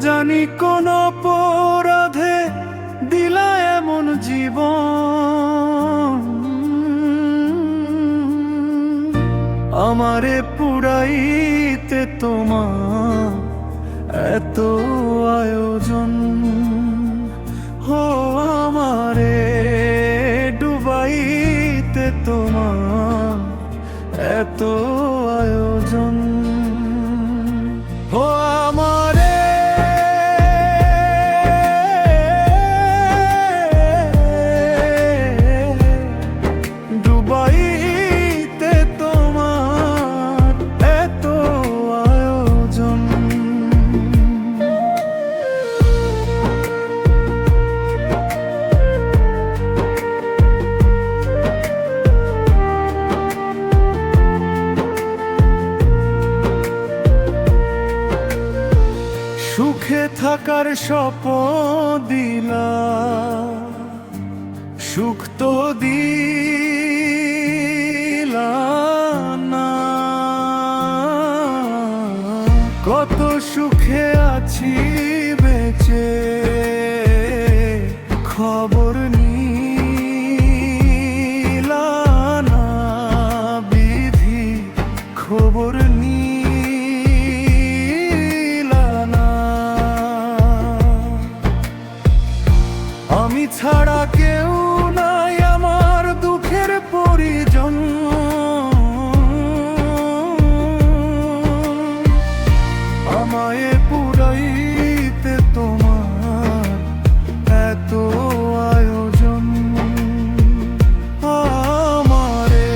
জানি কোন অপরাধে দিলা এমন জীবন। আমারে পুরাইতে তোমার এত আয়োজন। হো, আমারে ডুবাইতে তোমার এত আয়োজন। সুখে থাকার স্বপন দিলা। সুখ তো দিলা না। কত সুখে আছি বেঁচে। আমি ছাড়া কেউ নাই আমার দুঃখের পরিজন। আমায় পুরাইতে তোমার এত আয়োজন। আমারে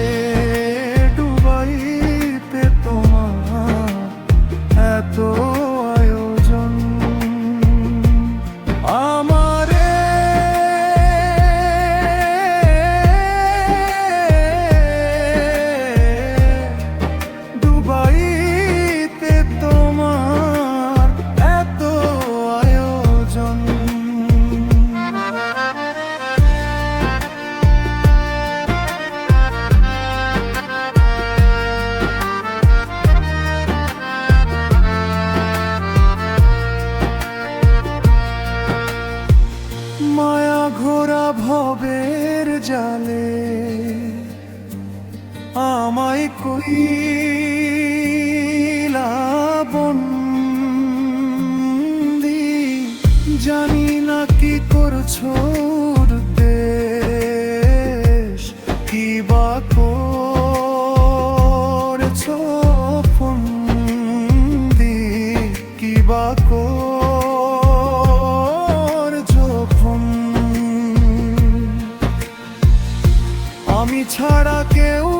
ডুবাইতে তোমার এত ঘোরা ভবের জালে। আমায় বন্দি জানি না কি করছ। ছাড়া কেউ